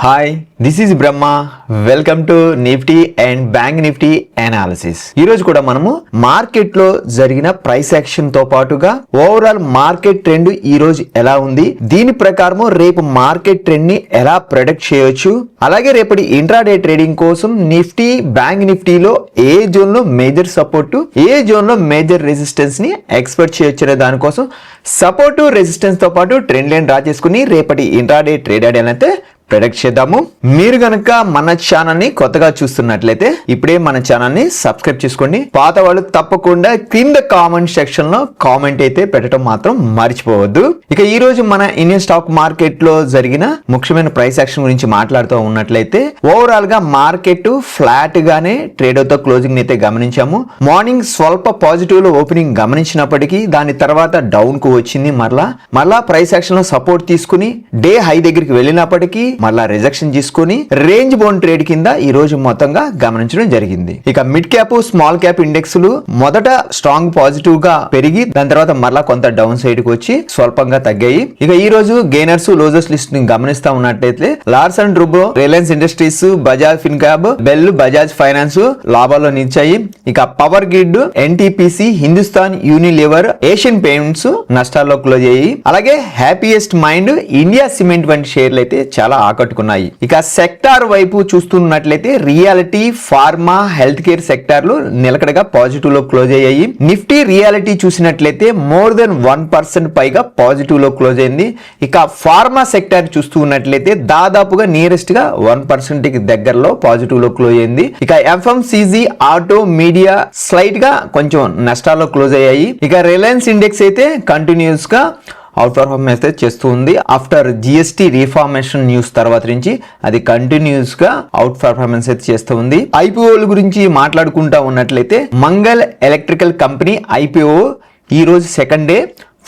Hi this is Brahma welcome to Nifty and Bank Nifty analysis ఈ రోజు కూడా మనము మార్కెట్లో జరిగిన ప్రైస్ యాక్షన్తో పాటుగా ఓవరాల్ మార్కెట్ ట్రెండ్ ఈ రోజు ఎలా ఉంది? దీని ప్రకారము రేపు మార్కెట్ ట్రెండ్ని ఎలా ప్రొడక్ట్ చేయొచ్చు? అలాగే రేపటి ఇంట్రాడే ట్రేడింగ్ కోసం నిఫ్టీ బ్యాంక్ నిఫ్టీలో ఏ జోన్లో మేజర్ సపోర్ట్ ఏ జోన్లో మేజర్ రెసిస్టెన్స్ని ఎక్స్పెక్ట్ చేయొచ్చు అనే దానికోసం సపోర్ట్ రెసిస్టెన్స్తో పాటు ట్రెండ్ లైన్ డ్రా చేసుకుని రేపటి ఇంట్రాడే ట్రేడ్ అయితే ప్రొడక్ట్ చేద్దాము. మీరు గనక మన ఛానల్ని కొత్తగా చూస్తున్నట్లయితే ఇప్పుడే మన ఛానల్ని సబ్స్క్రైబ్ చేసుకోండి. పాత వాళ్ళు తప్పకుండా కింద కామెంట్ సెక్షన్లో కామెంట్ అయితే పెట్టడం మాత్రం మర్చిపోవద్దు. ఇక ఈ రోజు మన ఇండియన్ స్టాక్ మార్కెట్లో జరిగిన ముఖ్యమైన ప్రైస్ యాక్షన్ గురించి మాట్లాడుతూ ఉన్నట్లయితే ఓవరాల్గా మార్కెట్ ఫ్లాట్ గానే ట్రేడ్ అవుతా క్లోజింగ్ అయితే గమనించాము. మార్నింగ్ స్వల్ప పాజిటివ్లో ఓపెనింగ్ గమనించినప్పటికీ దాని తర్వాత డౌన్కు వచ్చింది మరలా. మరలా ప్రైస్ యాక్షన్లో సపోర్ట్ తీసుకుని డే హై దగ్గరికి వెళ్ళినప్పటికీ మళ్ళా రిజెక్షన్ తీసుకుని రేంజ్ బోన్ ట్రేడ్ కింద ఈ రోజు మొత్తంగా గమనించడం జరిగింది. ఇక మిడ్ క్యాప్ స్మాల్ క్యాప్ ఇండెక్స్లు మొదట స్ట్రాంగ్ పాజిటివ్గా పెరిగి దాని తర్వాత మళ్ళా కొంత డౌన్ సైడ్కి వచ్చి స్వల్పంగా తగ్గాయి. ఇక ఈ రోజు గెయినర్స్ లోజర్స్ లిస్ట్ని గమనిస్తా ఉన్నట్టయితే Larsen and రూబో Reliance Industries Bajaj Finserv BEL Bajaj finance లాభాల్లో నిలిచాయి. ఇక power grid NTPC Hindustan Unilever Asian payments నష్టాల్లో క్లోజ్ అయ్యి అలాగే హ్యాపీయెస్ట్ మైండ్ ఇండియా సిమెంట్ వంటి షేర్లు అయితే చాలా ఆకట్టుకున్నాయి. ఇక సెక్టార్ వైపు చూస్తున్నట్లయితే రియాలిటీ ఫార్మా హెల్త్ కేర్ సెక్టార్లు నిలకడగా పాజిటివ్లో క్లోజ్ అయ్యాయి. నిఫ్టీ రియాలిటీ చూసినట్లయితే మోర్ దెన్ వన్ పర్సెంట్ పైగా పాజిటివ్లో క్లోజ్ అయింది. ఇక ఫార్మా సెక్టార్ చూస్తూ ఉన్నట్లయితే దాదాపుగా నియరెస్ట్గా వన్ పర్సెంట్కి దగ్గరలో పాజిటివ్లో క్లోజ్ అయింది. ఇక ఎఫ్ఎంసీజీ ఆటో మీడియా స్లైట్గా కొంచెం నష్టాల్లో క్లోజ్ అయ్యాయి. ఇక రిలయన్స్ ఇండెక్స్ అయితే కంటిన్యూస్గా అవుట్ పర్ఫార్మెన్స్ అయితే చేస్తూ ఉంది ఆఫ్టర్ జిఎస్టీ రీఫార్మేషన్ న్యూస్ తర్వాత నుంచి అది కంటిన్యూస్గా అవుట్ పర్ఫార్మెన్స్ అయితే చేస్తూ ఉంది ఐపీఓల గురించి మాట్లాడుకుంటా ఉన్నట్లయితే మంగల్ ఎలక్ట్రికల్ కంపెనీ ఐపీఓ ఈ రోజు సెకండ్ డే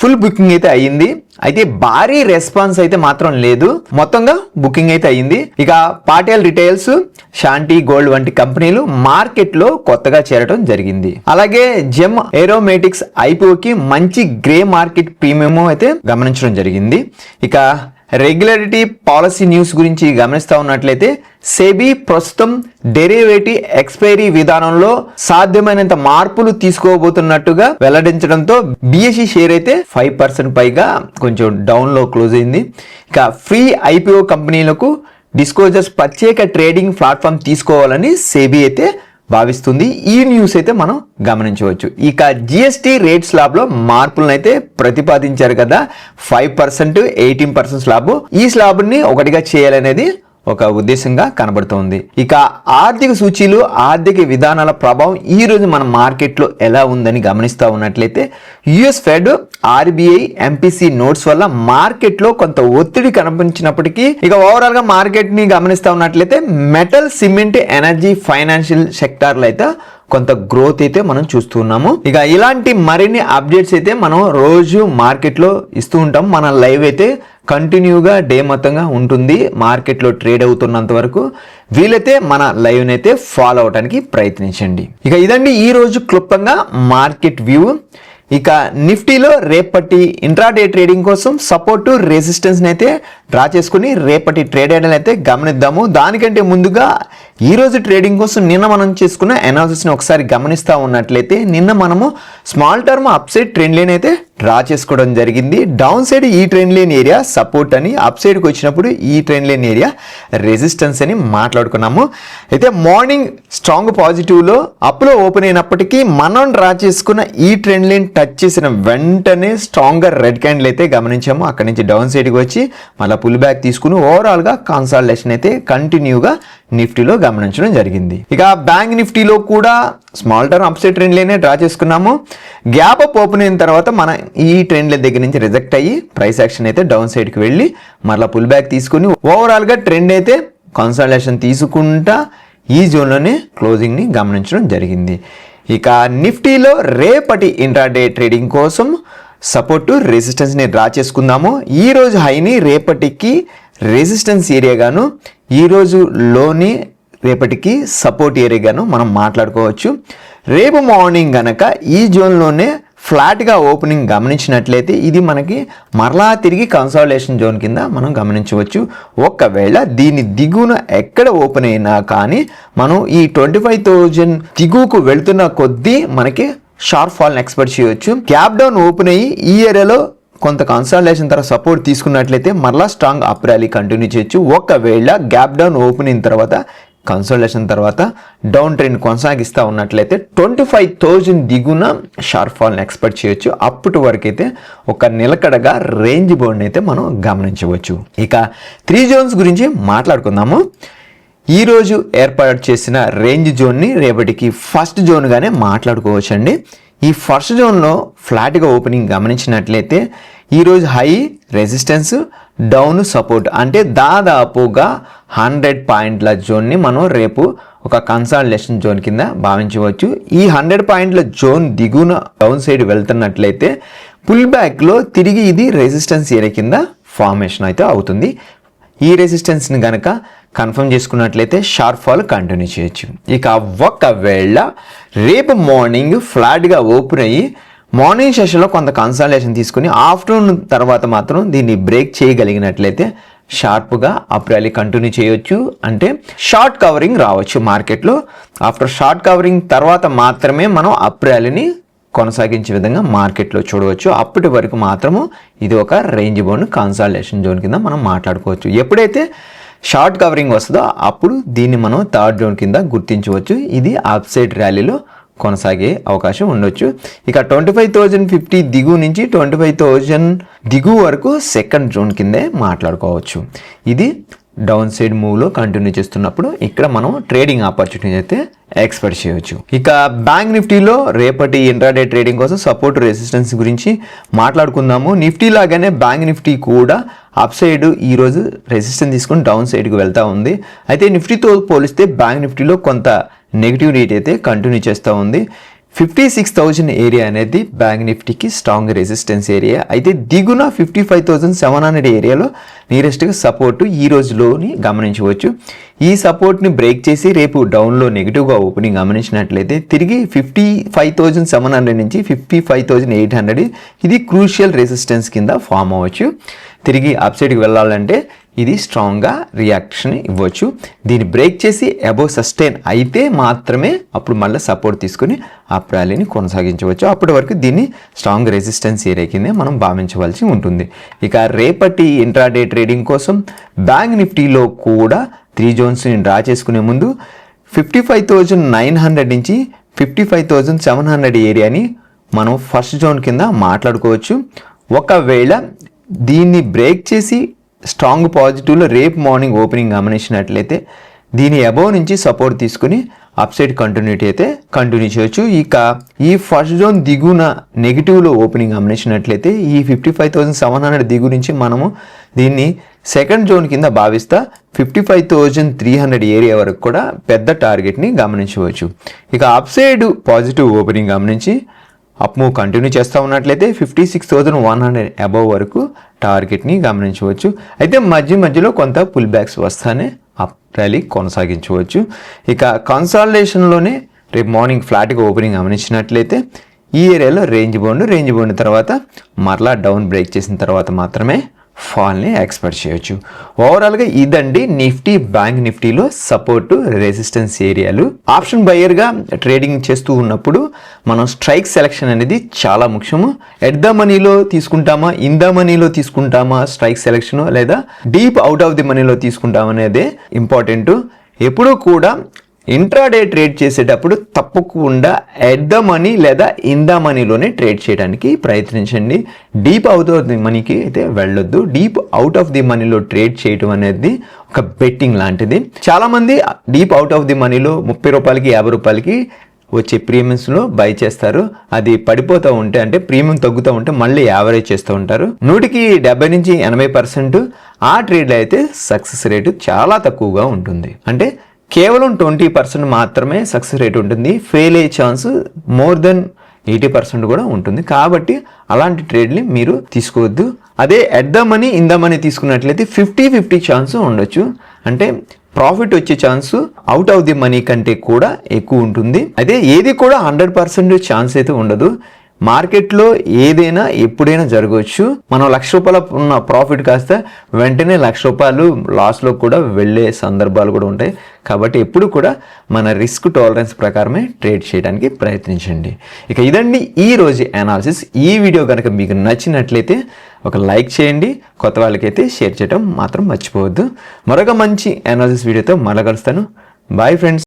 ఫుల్ బుకింగ్ అయితే అయ్యింది. అయితే భారీ రెస్పాన్స్ అయితే మాత్రం లేదు. మొత్తంగా బుకింగ్ అయితే అయ్యింది. ఇక పాటేల్ రిటైల్స్ శాంతి గోల్డ్ వంటి కంపెనీలు మార్కెట్లో కొత్తగా చేరడం జరిగింది. అలాగే జెమ్ ఏరోమేటిక్స్ ఐపీఓకి మంచి గ్రే మార్కెట్ ప్రీమియం అయితే గమనించడం జరిగింది. ఇక రెగ్యులారిటీ పాలసీ న్యూస్ గురించి గమనిస్తూ ఉన్నట్లయితే సెబీ ప్రస్తుతం డెరివేటివ్ ఎక్స్పైరీ విధానంలో సాధ్యమైనంత మార్పులు తీసుకోబోతున్నట్టుగా వెల్లడించడంతో బిఎస్సి షేర్ అయితే ఫైవ్ పర్సెంట్ పైగా కొంచెం డౌన్లో క్లోజ్ అయింది. ఇక ఫ్రీ ఐపీఓ కంపెనీలకు డిస్కోజర్స్ ప్రత్యేక ట్రేడింగ్ ప్లాట్ఫామ్ తీసుకోవాలని సెబీ అయితే భావిస్తుంది. ఈ న్యూస్ అయితే మనం గమనించవచ్చు. ఇక జిఎస్టీ రేట్ స్లాబ్లో మార్పులను అయితే ప్రతిపాదించారు కదా. Five percent eighteen percent slab ఈ స్లాబ్ని ఒకటిగా చేయాలనేది ఒక ఉద్దేశంగా కనబడుతోంది. ఇక ఆర్థిక సూచీలు ఆర్థిక విధానాల ప్రభావం ఈ రోజు మన మార్కెట్లో ఎలా ఉందని గమనిస్తూ ఉన్నట్లయితే US Fed RBI MPC notes వల్ల మార్కెట్లో కొంత ఒత్తిడి కనిపించినప్పటికీ ఇక ఓవరాల్గా మార్కెట్ని గమనిస్తూ ఉన్నట్లయితే మెటల్ సిమెంట్ ఎనర్జీ ఫైనాన్షియల్ సెక్టార్లు అయితే కొంత గ్రోత్ అయితే మనం చూస్తున్నాము ఇక ఇలాంటి మరిన్ని అప్డేట్స్ అయితే మనం రోజు మార్కెట్లో ఇస్తూ ఉంటాం. మన లైవ్ అయితే కంటిన్యూగా డే మొత్తంగా ఉంటుంది. మార్కెట్లో ట్రేడ్ అవుతున్నంత వరకు వీలైతే మన లైవ్ని అయితే ఫాలో అవడానికి ప్రయత్నించండి. ఇక ఇదండి ఈరోజు క్లుప్తంగా మార్కెట్ వ్యూ. ఇక నిఫ్టీలో రేపటి ఇంట్రాడే ట్రేడింగ్ కోసం సపోర్ట్ రెసిస్టెన్స్ని అయితే డ్రా చేసుకుని రేపటి ట్రేడ్ అయ్యడం అయితే గమనిద్దాము. దానికంటే ముందుగా ఈరోజు ట్రేడింగ్ కోసం నిన్న మనం చేసుకున్న అనాలిసిస్ని ఒకసారి గమనిస్తూ ఉన్నట్లయితే నిన్న మనము small term upside trend line అయితే డ్రా చేసుకోవడం జరిగింది. డౌన్ సైడ్ ఈ ట్రెండ్ లేని ఏరియా సపోర్ట్ అని అప్ సైడ్కి వచ్చినప్పుడు ఈ ట్రెండ్ లేని ఏరియా రెసిస్టెన్స్ అని మాట్లాడుకున్నాము. అయితే మార్నింగ్ స్ట్రాంగ్ పాజిటివ్లో అప్లో ఓపెన్ అయినప్పటికీ మనం డ్రా చేసుకున్న ఈ ట్రెండ్ లైన్ టచ్ చేసిన వెంటనే స్ట్రాంగర్ రెడ్ క్యాండిల్ అయితే గమనించాము. అక్కడి నుంచి డౌన్ సైడ్కి వచ్చి మళ్ళీ పుల్ బ్యాక్ తీసుకుని ఓవరాల్గా కాన్సాలిడేషన్ అయితే కంటిన్యూగా నిఫ్టీలో గమనించడం జరిగింది. ఇక బ్యాంక్ నిఫ్టీలో కూడా స్మాల్ టర్మ్ అప్సైడ్ ట్రెండ్ లైనే డ్రా చేసుకున్నాము. గ్యాప్ అప్ ఓపెన్ అయిన తర్వాత మన ఈ ట్రెండ్ల దగ్గర నుంచి రిజెక్ట్ అయ్యి ప్రైస్ యాక్షన్ అయితే డౌన్ సైడ్కి వెళ్ళి మళ్ళీ పుల్ బ్యాక్ తీసుకుని ఓవరాల్గా ట్రెండ్ అయితే కన్సల్టేషన్ తీసుకుంటా ఈ జోన్లోనే క్లోజింగ్ని గమనించడం జరిగింది. ఇక నిఫ్టీలో రేపటి ఇంట్రాడే ట్రేడింగ్ కోసం సపోర్టు రెసిస్టెన్స్ని డ్రా చేసుకుందాము. ఈ రోజు హైని రేపటికి రెసిస్టెన్స్ ఏరియాగాను ఈరోజు లోని రేపటికి సపోర్ట్ ఏరియాగాను మనం మాట్లాడుకోవచ్చు. రేపు మార్నింగ్ గనక ఈ జోన్లోనే ఫ్లాట్గా ఓపెనింగ్ గమనించినట్లయితే ఇది మనకి మరలా తిరిగి కన్సాలేషన్ జోన్ కింద మనం గమనించవచ్చు. ఒకవేళ దీని దిగువన ఎక్కడ ఓపెన్ అయినా కానీ మనం ఈ ట్వంటీ ఫైవ్ థౌజండ్ దిగువకు వెళ్తున్న కొద్దీ మనకి షార్ప్ ఫాల్ని ఎక్స్పెక్ట్ చేయొచ్చు. క్యాప్ డౌన్ ఓపెన్ అయ్యి ఈ ఏరియాలో కొంత కన్సల్టేషన్ తర్వాత సపోర్ట్ తీసుకున్నట్లయితే మరలా స్ట్రాంగ్ అప్ ర్యాలీ కంటిన్యూ చేయొచ్చు. ఒకవేళ గ్యాప్ డౌన్ ఓపెన్ అయిన తర్వాత కన్సల్టేషన్ తర్వాత డౌన్ ట్రెండ్ కొనసాగిస్తూ ఉన్నట్లయితే ట్వంటీ ఫైవ్ థౌజండ్ దిగున షార్ప్ ఫాల్ని ఎక్స్పెక్ట్ చేయొచ్చు. అప్పటి వరకు అయితే ఒక నిలకడగా రేంజ్ బోర్డ్ని అయితే మనం గమనించవచ్చు. ఇక త్రీ జోన్స్ గురించి మాట్లాడుకుందాము. ఈరోజు ఏర్పాటు చేసిన రేంజ్ జోన్ని రేపటికి ఫస్ట్ జోన్గానే మాట్లాడుకోవచ్చండి. ఈ ఫస్ట్ జోన్లో ఫ్లాట్గా ఓపెనింగ్ గమనించినట్లయితే ఈరోజు హై రెసిస్టెన్స్ డౌన్ సపోర్ట్ అంటే దాదాపుగా హండ్రెడ్ పాయింట్ల జోన్ని మనం రేపు ఒక కన్సాలిడేషన్ జోన్ కింద భావించవచ్చు. ఈ హండ్రెడ్ పాయింట్ల జోన్ దిగున డౌన్ సైడ్ వెళ్తున్నట్లయితే పుల్ బ్యాక్లో తిరిగి ఇది రెసిస్టెన్స్ ఏరియా కింద ఫార్మేషన్ అయితే అవుతుంది. ఈ రెసిస్టెన్స్ని కనుక కన్ఫర్మ్ చేసుకున్నట్లయితే షార్ప్ ఫాల్ కంటిన్యూ చేయొచ్చు. ఇక ఒకవేళ రేపు మార్నింగ్ ఫ్లాట్గా ఓపెన్ అయ్యి మార్నింగ్ సెషన్లో కొంత కన్సల్టేషన్ తీసుకుని ఆఫ్టర్నూన్ తర్వాత మాత్రం దీన్ని బ్రేక్ చేయగలిగినట్లయితే షార్ప్గా అప్ ర్యాలీ కంటిన్యూ చేయొచ్చు. అంటే షార్ట్ కవరింగ్ రావచ్చు మార్కెట్లో ఆఫ్టర్ షార్ట్ కవరింగ్ తర్వాత మాత్రమే మనం అప్ ర్యాలీని కొనసాగించే విధంగా మార్కెట్లో చూడవచ్చు. అప్పటి వరకు మాత్రము ఇది ఒక రేంజ్ బోన్ కన్సాలిడేషన్ జోన్ కింద మనం మాట్లాడుకోవచ్చు. ఎప్పుడైతే షార్ట్ కవరింగ్ వస్తుందో అప్పుడు దీన్ని మనం థర్డ్ జోన్ కింద గుర్తించవచ్చు. ఇది అప్సైడ్ ర్యాలీలో కొనసాగే అవకాశం ఉండొచ్చు. ఇక ట్వంటీ ఫైవ్ థౌజండ్ ఫిఫ్టీ దిగు నుంచి ట్వంటీ ఫైవ్ థౌజండ్ దిగు వరకు సెకండ్ జోన్ కిందే మాట్లాడుకోవచ్చు. ఇది డౌన్ సైడ్ మూవ్లో కంటిన్యూ చేస్తున్నప్పుడు ఇక్కడ మనం ట్రేడింగ్ ఆపర్చునిటీ అయితే ఎక్స్పెక్ట్ చేయవచ్చు ఇక బ్యాంక్ నిఫ్టీలో రేపటి ఇంట్రాడే ట్రేడింగ్ కోసం సపోర్ట్ రెసిస్టెన్స్ గురించి మాట్లాడుకుందాము. నిఫ్టీ లాగానే బ్యాంక్ నిఫ్టీ కూడా అప్ సైడ్ ఈరోజు రెసిస్టెన్స్ తీసుకొని డౌన్ సైడ్కి వెళ్తూ ఉంది. అయితే నిఫ్టీతో పోలిస్తే బ్యాంక్ నిఫ్టీలో కొంత నెగిటివ్ రేట్ అయితే కంటిన్యూ చేస్తూ ఉంది. ఫిఫ్టీ సిక్స్ థౌజండ్ ఏరియా అనేది బ్యాంక్ నిఫ్టీకి స్ట్రాంగ్ రెసిస్టెన్స్ ఏరియా. అయితే దిగున fifty five thousand seven hundred ఏరియాలో నియరెస్ట్గా సపోర్టు ఈ రోజులోని గమనించవచ్చు. ఈ సపోర్ట్ని బ్రేక్ చేసి రేపు డౌన్లో నెగిటివ్గా ఓపెనింగ్ గమనించినట్లయితే తిరిగి fifty five thousand seven hundred నుంచి fifty five thousand eight hundred ఇది క్రూషియల్ రెసిస్టెన్స్ కింద ఫామ్ అవ్వచ్చు. తిరిగి అప్సైడ్కి వెళ్ళాలంటే ఇది స్ట్రాంగ్గా రియాక్షన్ ఇవ్వచ్చు. దీన్ని బ్రేక్ చేసి అబోవ్ సస్టైన్ అయితే మాత్రమే అప్పుడు మళ్ళీ సపోర్ట్ తీసుకుని ఆ ర్యాలీని కొనసాగించవచ్చు. అప్పటి వరకు దీన్ని స్ట్రాంగ్ రెసిస్టెన్స్ ఏరియా కింద మనం భావించవలసి ఉంటుంది. ఇక రేపటి ఇంట్రాడే ట్రేడింగ్ కోసం బ్యాంక్ నిఫ్టీలో కూడా త్రీ జోన్స్ని డ్రా చేసుకునే ముందు fifty five thousand nine hundred నుంచి fifty five thousand seven hundred ఏరియాని మనం ఫస్ట్ జోన్ కింద మాట్లాడుకోవచ్చు. ఒకవేళ దీన్ని బ్రేక్ చేసి స్ట్రాంగ్ పాజిటివ్లో రేపు మార్నింగ్ ఓపెనింగ్ గమనించినట్లయితే దీని అబోవ్ నుంచి సపోర్ట్ తీసుకుని అప్సైడ్ కంటిన్యూటీ అయితే కంటిన్యూ చేయొచ్చు. ఇక ఈ ఫస్ట్ జోన్ దిగున నెగిటివ్లో ఓపెనింగ్ గమనించినట్లయితే ఈ fifty five thousand seven hundred దిగు నుంచి మనము దీన్ని సెకండ్ జోన్ కింద భావిస్తా fifty five thousand three hundred area వరకు కూడా పెద్ద టార్గెట్ని గమనించవచ్చు. ఇక అప్సైడ్ పాజిటివ్ ఓపెనింగ్ గమనించి అప్ మూవ్ కంటిన్యూ చేస్తూ ఉన్నట్లయితే fifty six thousand one hundred above వరకు టార్గెట్ని గమనించవచ్చు. అయితే మధ్య మధ్యలో కొంత పుల్ బ్యాక్స్ వస్తానే అప్ ర్యాలీ కొనసాగించవచ్చు. ఇక కన్సాలిడేషన్లోనే రేపు మార్నింగ్ ఫ్లాట్గా ఓపెనింగ్ గమనించినట్లయితే ఈ ఏరియాలో రేంజ్ బౌండ్ రేంజ్ బౌండ్ తర్వాత మరలా డౌన్ బ్రేక్ చేసిన తర్వాత మాత్రమే ఫాల్ని ఎక్స్పెక్ట్ చేయొచ్చు. ఓవరాల్గా ఇదండి నిఫ్టీ బ్యాంక్ నిఫ్టీలో సపోర్టు రెసిస్టెన్స్ ఏరియాలు. ఆప్షన్ బయర్గా ట్రేడింగ్ చేస్తూ ఉన్నప్పుడు మనం స్ట్రైక్ సెలెక్షన్ అనేది చాలా ముఖ్యము. ఎట్ ద మనీలో తీసుకుంటామా ఇన్ ద మనీలో తీసుకుంటామా స్ట్రైక్ సెలెక్షన్ లేదా డీప్ అవుట్ ఆఫ్ ది మనీలో తీసుకుంటామనేది ఇంపార్టెంట్ ఎప్పుడూ కూడా ఇంట్రాడే ట్రేడ్ చేసేటప్పుడు తప్పకుండా ఎట్ ద మనీ లేదా ఇన్ ద మనీలోనే ట్రేడ్ చేయడానికి ప్రయత్నించండి. డీప్ అవుట్ ఆఫ్ ది మనీకి అయితే వెళ్ళొద్దు. డీప్ అవుట్ ఆఫ్ ది మనీలో ట్రేడ్ చేయడం అనేది ఒక బెట్టింగ్ లాంటిది. చాలామంది డీప్ అవుట్ ఆఫ్ ది మనీలో ముప్పై రూపాయలకి యాభై రూపాయలకి వచ్చే ప్రీమియమ్స్లో బై చేస్తారు. అది పడిపోతూ ఉంటే అంటే ప్రీమియం తగ్గుతూ ఉంటే మళ్ళీ యావరేజ్ చేస్తూ ఉంటారు. నూటికి డెబ్బై నుంచి ఎనభై పర్సెంట్ ఆ ట్రేడ్లో అయితే సక్సెస్ రేటు చాలా తక్కువగా ఉంటుంది. అంటే కేవలం ట్వంటీ పర్సెంట్ మాత్రమే సక్సెస్ రేట్ ఉంటుంది. ఫెయిల్ అయ్యే chance more than eighty percent కూడా ఉంటుంది. కాబట్టి అలాంటి ట్రేడ్ని మీరు తీసుకోవద్దు. అదే at the money in the money తీసుకున్నట్లయితే ఫిఫ్టీ ఫిఫ్టీ ఛాన్స్ ఉండొచ్చు. అంటే ప్రాఫిట్ వచ్చే chance out of the money కంటే కూడా ఎక్కువ ఉంటుంది. అయితే ఏది కూడా హండ్రెడ్ పర్సెంట్ ఛాన్స్ అయితే ఉండదు. మార్కెట్లో ఏదైనా ఎప్పుడైనా జరగవచ్చు. మనం లక్ష రూపాయల ఉన్న ప్రాఫిట్ కాస్త వెంటనే లక్ష రూపాయలు లాస్లో కూడా వెళ్ళే సందర్భాలు కూడా ఉంటాయి. కాబట్టి ఎప్పుడు కూడా మన రిస్క్ టాలరెన్స్ ప్రకారమే ట్రేడ్ చేయడానికి ప్రయత్నించండి. ఇక ఇదండి ఈ రోజు అనాలిసిస్ ఈ వీడియో కనుక మీకు నచ్చినట్లయితే ఒక లైక్ చేయండి. కొత్త వాళ్ళకైతే షేర్ చేయడం మాత్రం మర్చిపోవద్దు. మరొక మంచి అనాలిసిస్ వీడియోతో మళ్ళీ కలుస్తాను. Bye friends